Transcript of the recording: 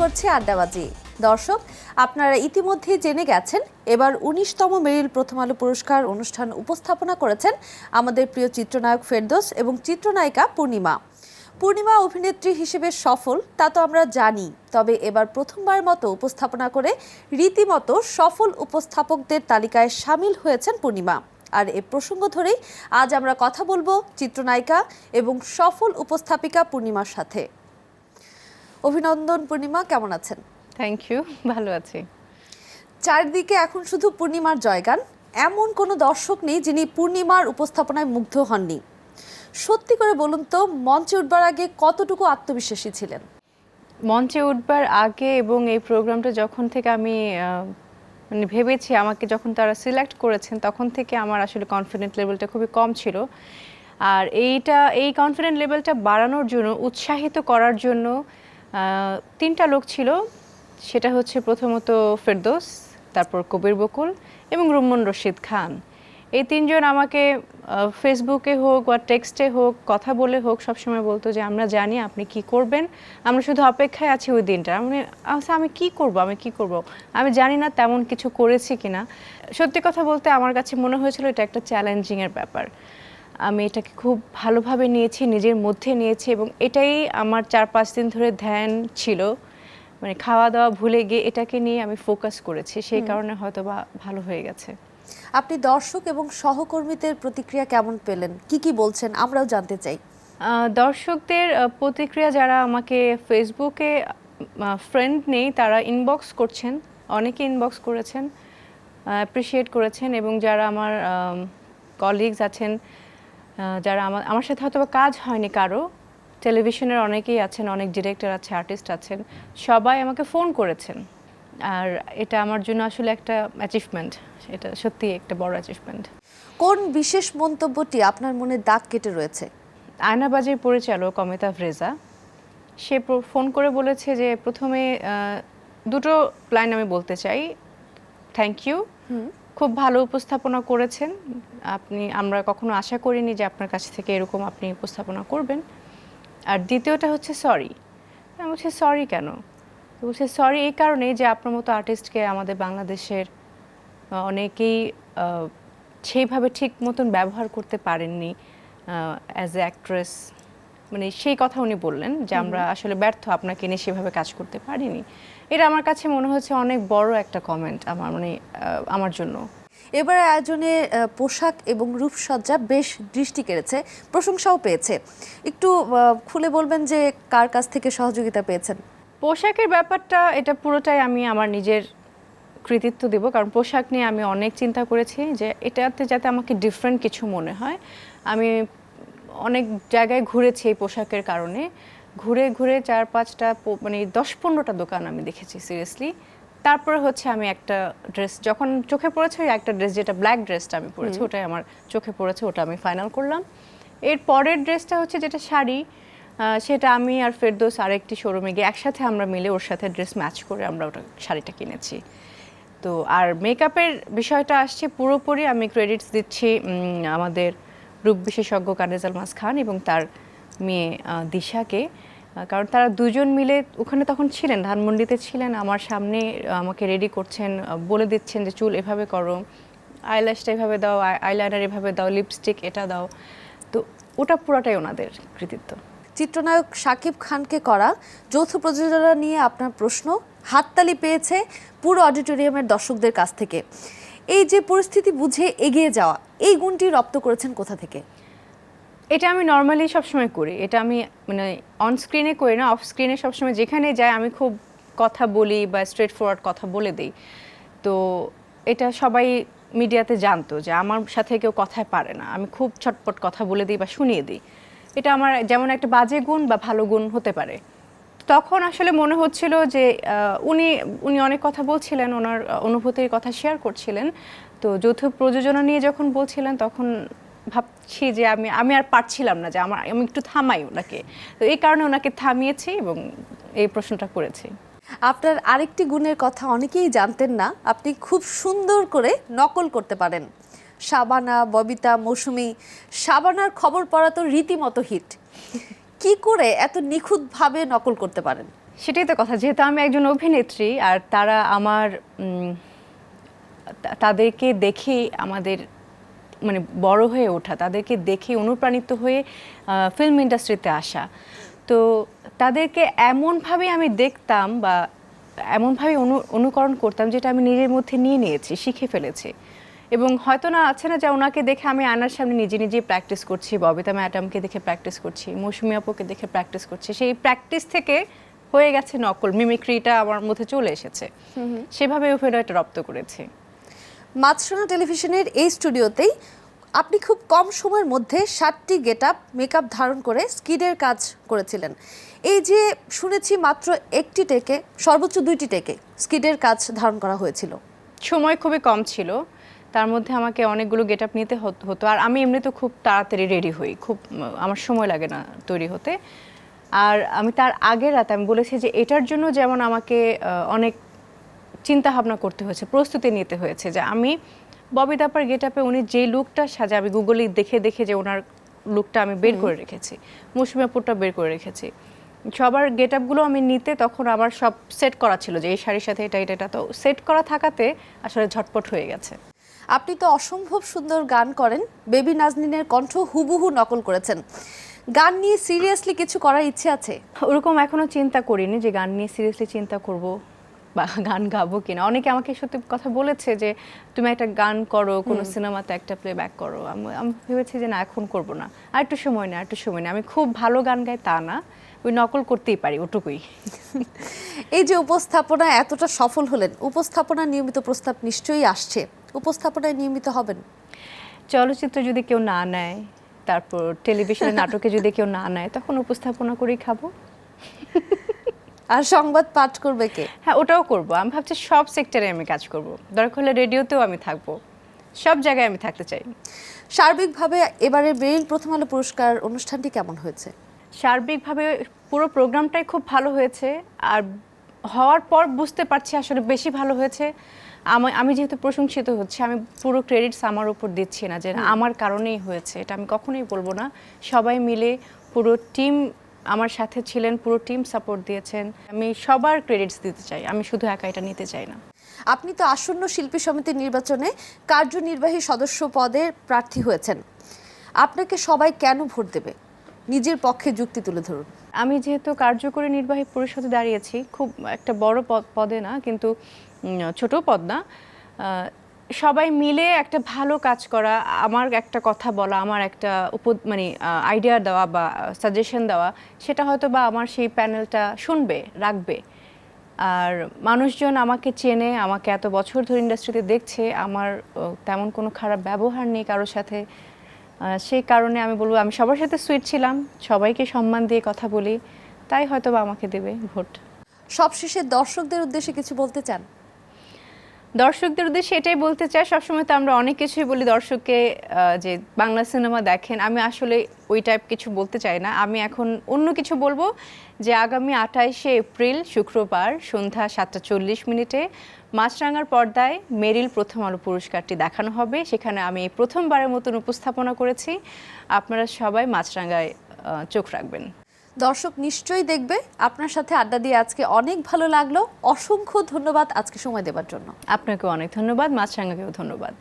করছে আড্ডাবাজি। দর্শক, আপনারা ইতিমধ্যে জেনে গেছেন, এবার উনিশতম মেরিল প্রথম আলো পুরস্কার অনুষ্ঠান উপস্থাপনা করেছেন আমাদের প্রিয় চিত্রনায়ক ফেরদোস এবং চিত্রনায়িকা পূর্ণিমা। পূর্ণিমা অভিনেত্রী হিসেবে সফল, তা তো আমরা জানি। তবে এবার প্রথমবার মতো উপস্থাপনা করে রীতিমতো সফল উপস্থাপকদের তালিকায় সামিল হয়েছেন পূর্ণিমা। আর এ প্রসঙ্গ ধরেই আজ আমরা কথা বলব চিত্রনায়িকা এবং সফল উপস্থাপিকা পূর্ণিমার সাথে। অভিনন্দন পূর্ণিমা কেমন আছেন? থ্যাংক ইউ ভালো আছি। চারদিকে এখন শুধু পূর্ণিমার জয়গান এমন কোনো দর্শক নেই যিনি পূর্ণিমার উপস্থাপনায় মুগ্ধ হননি। সত্যি করে বলুন তো মঞ্চে উঠবার আগে কতটুকু আত্মবিশ্বাসী ছিলেন? মঞ্চে উঠবার আগে এবং এই প্রোগ্রামটা যখন থেকে আমি মানে ভেবেছি আমাকে যখন তারা সিলেক্ট করেছেন তখন থেকে আমার আসলে কনফিডেন্ট লেভেলটা খুবই কম ছিল। আর এইটা এই কনফিডেন্ট লেভেলটা বাড়ানোর জন্য উৎসাহিত করার জন্য তিনটা লোক ছিল। সেটা হচ্ছে প্রথমত ফেরদোস, তারপর কবির বকুল এবং রুমন রশিদ খান। এই তিনজন আমাকে ফেসবুকে হোক বা টেক্সটে হোক, কথা বলে হোক, সবসময় বলতো যে, আমরা জানি আপনি কি করবেন। আমরা শুধু অপেক্ষায় আছি ওই দিনটা। আমি আচ্ছা আমি কি করব? আমি কি করব? আমি জানি না তেমন কিছু করেছি কিনা। সত্যি কথা বলতে আমার কাছে মনে হয়েছিল এটা একটা চ্যালেঞ্জিংয়ের ব্যাপার। আমি এটাকে খুব ভালোভাবে নিয়েছি নিজের মধ্যে নিয়েছি এবং এটাই আমার চার পাঁচ দিন ধরে ধ্যান ছিল। মানে খাওয়া দাওয়া ভুলে গিয়ে এটাকে নিয়ে আমি ফোকাস করেছি সেই কারণে হয়তো বা ভালো হয়ে গেছে। আপনি দর্শক এবং সহকর্মীদের প্রতিক্রিয়া কেমন পেলেন? কি কি বলছেন? আমরাও জানতে চাই। দর্শকদের প্রতিক্রিয়া যারা আমাকে ফেসবুকে ফ্রেন্ড নেই তারা ইনবক্স করছেন অনেকে ইনবক্স করেছেন অ্যাপ্রিসিয়েট করেছেন এবং যারা আমার কলিগস আছেন যারা আমার আমার সাথে হয়তো বা কাজ হয়নি কারও। টেলিভিশনের অনেকেই আছেন অনেক ডিরেক্টর আছে আর্টিস্ট আছেন। সবাই আমাকে ফোন করেছেন। আর এটা আমার জন্য আসলে একটা অ্যাচিভমেন্ট এটা সত্যি একটা বড় অ্যাচিভমেন্ট কোন বিশেষ মন্তব্যটি আপনার মনে দাগ কেটে রয়েছে? আয়নাবাজির পরিচালক অমিতাভ রেজা সে ফোন করে বলেছে যে প্রথমে দুটো লাইন আমি বলতে চাই। থ্যাংক ইউ খুব ভালো উপস্থাপনা করেছেন। আপনি আমরা কখনো আশা করিনি যে আপনার কাছ থেকে এরকম আপনি উপস্থাপনা করবেন। আর দ্বিতীয়টা হচ্ছে সরি আমি বলছি সরি কেন? বলছে সরি এই কারণেই যে আপনার মতো আর্টিস্টকে আমাদের বাংলাদেশের অনেকেই সেইভাবে ঠিক মতন ব্যবহার করতে পারেননি অ্যাজ এ অ্যাক্ট্রেস মানে সেই কথা উনি বললেন যে আমরা আসলে ব্যর্থ আপনাকে নিয়ে সেভাবে কাজ করতে পারিনি। এটা আমার কাছে মনে হচ্ছে অনেক বড় একটা কমেন্ট আমার মানে আমার জন্য। এবার আয়োজনে পোশাক এবং রূপসজ্জা বেশ দৃষ্টি কেড়েছে প্রশংসাও পেয়েছে। একটু খুলে বলবেন যে কার কাছ থেকে সহযোগিতা পেয়েছেন? পোশাকের ব্যাপারটা এটা পুরোটাই আমি আমার নিজের কৃতিত্ব দেব কারণ পোশাক নিয়ে আমি অনেক চিন্তা করেছি যে এটাতে যাতে আমাকে ডিফারেন্ট কিছু মনে হয়। আমি অনেক জায়গায় ঘুরেছি এই পোশাকের কারণে। ঘুরে ঘুরে চার পাঁচটা মানে দশ পনেরোটা দোকান আমি দেখেছি সিরিয়াসলি তারপরে হচ্ছে আমি একটা ড্রেস যখন চোখে পড়েছে ওই একটা ড্রেস যেটা ব্ল্যাক ড্রেসটা আমি পরেছি ওটাই আমার চোখে পড়েছে ওটা আমি ফাইনাল করলাম। এর পরের ড্রেসটা হচ্ছে যেটা শাড়ি সেটা আমি আর ফেরদোস আরেকটি শোরুমে গিয়ে একসাথে আমরা মিলে ওর সাথে ড্রেস ম্যাচ করে আমরা ওটা শাড়িটা কিনেছি। তো আর মেকআপের বিষয়টা আসছে পুরোপুরি আমি ক্রেডিটস দিচ্ছি আমাদের রূপ বিশেষজ্ঞ কানেজাল মাস খান এবং তার মেয়ে দিশাকে। কারণ তারা দুজন মিলে ওখানে তখন ছিলেন, ধানমন্ডিতে ছিলেন। আমার সামনে আমাকে রেডি করছেন বলে দিচ্ছেন যে, চুল এভাবে করো আইল্যাশটা এভাবে দাও আইলাইনার এভাবে দাও লিপস্টিক এটা দাও। তো ওটা পুরোটাই ওনাদের কৃতিত্ব। চিত্রনায়ক শাকিব খানকে করা যৌথ প্রযোজনা নিয়ে আপনার প্রশ্ন, হাততালি পেয়েছে পুরো অডিটোরিয়ামের দর্শকদের কাছ থেকে। এই যে পরিস্থিতি বুঝে এগিয়ে যাওয়া, এই গুণটি রপ্ত করেছেন কোথা থেকে? এটা আমি নর্মালি সবসময় করি। এটা আমি মানে অন স্ক্রিনে করি না অফ স্ক্রিনে সবসময় যেখানে যাই আমি খুব কথা বলি বা স্ট্রেট ফরওয়ার্ড কথা বলে দিই। তো এটা সবাই মিডিয়াতে জানতো যে আমার সাথে কেউ কথায় পারে না। আমি খুব ছটপট কথা বলে দিই বা শুনিয়ে দিই। এটা আমার যেমন একটা বাজে গুণ বা ভালো গুণ হতে পারে। তখন আসলে মনে হচ্ছিল যে উনি উনি অনেক কথা বলছিলেন, ওনার অনুভূতির কথা শেয়ার করছিলেন। তো যৌথ প্রযোজনা নিয়ে যখন বলছিলেন, তখন ভাবছি যে আমি আমি আর পারছিলাম না যে আমার আমি একটু থামাই ওনাকে। তো এই কারণে ওনাকে থামিয়েছি এবং এই প্রশ্নটা করেছি। আপনার আরেকটি গুণের কথা অনেকেই জানতেন না আপনি খুব সুন্দর করে নকল করতে পারেন। সাবানা ববিতা মৌসুমী সাবানার খবর পড়া তো রীতিমতো হিট। কি করে এত নিখুঁতভাবে নকল করতে পারেন? সেটাই তো কথা যেহেতু আমি একজন অভিনেত্রী আর তারা আমার তাদেরকে দেখে আমাদের মানে বড় হয়ে ওঠা তাদেরকে দেখে অনুপ্রাণিত হয়ে ফিল্ম ইন্ডাস্ট্রিতে আসা। তো তাদেরকে এমনভাবে আমি দেখতাম বা এমনভাবে অনু অনুকরণ করতাম যেটা আমি নিজের মধ্যে নিয়ে নিয়েছি শিখে ফেলেছি। এবং হয়তো না আছে না যে ওনাকে দেখে আমি আয়নার সামনে নিজে নিজেই প্র্যাকটিস করছি ববিতা ম্যাডামকে দেখে প্র্যাকটিস করছি মৌসুমি আপুকে দেখে প্র্যাকটিস করছি। সেই প্র্যাকটিস থেকে হয়ে গেছে নকল মিমিক্রিটা আমার মধ্যে চলে এসেছে। সেভাবে অভিনয়টা রপ্ত করেছি। মাছরাঙা টেলিভিশনের এই স্টুডিওতেই আপনি খুব কম সময়ের মধ্যে ষাটটি গেট আপ মেকআপ ধারণ করে স্কিডের কাজ করেছিলেন। এই যে শুনেছি মাত্র একটি টেকে, সর্বোচ্চ দুইটি টেকে স্কিডের কাজ ধারণ করা হয়েছিল। সময় খুবই কম ছিল। তার মধ্যে আমাকে অনেকগুলো গেট আপ নিতে হত- হতো। আর আমি এমনি তো খুব তাড়াতাড়ি রেডি হই, খুব, আমার সময় লাগে না তৈরি হতে। আর আমি তার আগের রাতে আমি বলেছি যে এটার জন্য যেমন আমাকে অনেক চিন্তা ভাবনা করতে হয়েছে প্রস্তুতি নিতে হয়েছে যে আমি ববি দাপার গেট আপে উনি যে লুকটা সাজে আমি গুগলে দেখে দেখে যে ওনার লুকটা আমি বের করে রেখেছি মৌসুমি আপুরটা বের করে রেখেছি। সবার গেট আপগুলো আমি নিতে তখন আমার সব সেট করা ছিল যে এই শাড়ির সাথে এটা এটা তো সেট করা থাকাতে আসলে ঝটপট হয়ে গেছে। আপনি তো অসম্ভব সুন্দর গান করেন বেবি নাজনিনের কণ্ঠ হুবহু নকল করেছেন। গান নিয়ে সিরিয়াসলি কিছু করার ইচ্ছে আছে? ওরকম এখনও চিন্তা করিনি যে গান নিয়ে সিরিয়াসলি চিন্তা করব। বা গান গাবো কিনা। অনেকে আমাকে সত্যি কথা বলেছে যে তুমি একটা গান করো কোনো সিনেমাতে একটা প্লে ব্যাক করো। আমি ভেবেছি যে না এখন করব না। আর একটু সময় না একটু সময় না আমি খুব ভালো গান গাই তা না ওই নকল করতেই পারি ওটুকুই। এই যে উপস্থাপনা এতটা সফল হলেন উপস্থাপনা নিয়মিত প্রস্তাব নিশ্চয়ই আসছে। উপস্থাপনায় নিয়মিত হবেন? চলচ্চিত্র যদি কেউ না নেয় তারপর টেলিভিশনে নাটকে যদি কেউ না নেয় তখন উপস্থাপনা করেই খাব। আর সংবাদ পাঠ করবে কে? হ্যাঁ ওটাও করব। আমি ভাবছি সব সেক্টরে আমি কাজ করব। দরকার হলে রেডিওতেও আমি থাকব। সব জায়গায় আমি থাকতে চাই। সার্বিকভাবে এবারে মেরিল প্রথম আলো পুরস্কার অনুষ্ঠানটি কেমন হয়েছে? সার্বিকভাবে পুরো প্রোগ্রামটাই খুব ভালো হয়েছে। আর হওয়ার পর বুঝতে পারছি আসলে বেশি ভালো হয়েছে। আমি আমি যেহেতু প্রশংসিত হচ্ছে আমি পুরো ক্রেডিটস আমার উপর দিচ্ছি না যে আমার কারণেই হয়েছে। এটা আমি কখনোই বলব না। সবাই মিলে পুরো টিম আমার সাথে ছিলেন পুরো টিম সাপোর্ট দিয়েছেন। আমি সবার ক্রেডিটস দিতে চাই আমি শুধু একা এটা নিতে চাই না। আপনি তো আসন্ন শিল্পী সমিতির নির্বাচনে কার্যনির্বাহী সদস্য পদে প্রার্থী হয়েছেন। আপনাকে সবাই কেন ভোট দেবে? নিজের পক্ষে যুক্তি তুলে ধরুন। আমি যেহেতু কার্যকরী নির্বাহী পরিষদে দাঁড়িয়েছি খুব একটা বড় পদ- না কিন্তু ছোট পদ না। সবাই মিলে একটা ভালো কাজ করা, আমার একটা কথা বলা, আমার একটা উপ মানে আইডিয়া দেওয়া বা সাজেশন দেওয়া, সেটা হয়তো বা আমার সেই প্যানেলটা শুনবে, রাখবে। আর মানুষজন আমাকে চেনে, আমাকে এত বছর ধরে ইন্ডাস্ট্রিতে দেখছে, আমার তেমন কোনো খারাপ ব্যবহার নেই কারোর সাথে। সেই কারণে আমি বলব, আমি সবার সাথে সুইট ছিলাম, সবাইকে সম্মান দিয়ে কথা বলি, তাই হয়তো বা আমাকে দেবে ভোট। সবশেষে দর্শকদের উদ্দেশ্যে কিছু বলতে চান? দর্শকদের উদ্দেশ্যে এটাই বলতে চাই, সবসময় তো আমরা অনেক কিছুই বলি দর্শককে যে বাংলা সিনেমা দেখেন। আমি আসলে ওই টাইপ কিছু বলতে চাই না। আমি এখন অন্য কিছু বলব যে আগামী আঠাইশে এপ্রিল, শুক্রবার সন্ধ্যা সাতটা চল্লিশ মিনিটে মাছরাঙার পর্দায় মেরিল প্রথম আলো পুরস্কারটি দেখানো হবে। সেখানে আমি প্রথমবারের মতন উপস্থাপনা করেছি। আপনারা সবাই মাছরাঙায় চোখ রাখবেন। দর্শক নিশ্চয়ই দেখবে। আপনার সাথে আড্ডা দিয়ে আজকে অনেক ভালো লাগল। অসংখ্য ধন্যবাদ আজকে সময় দেওয়ার জন্য। আপনাকেও অনেক ধন্যবাদ। মাছরাঙ্গাকেও ধন্যবাদ।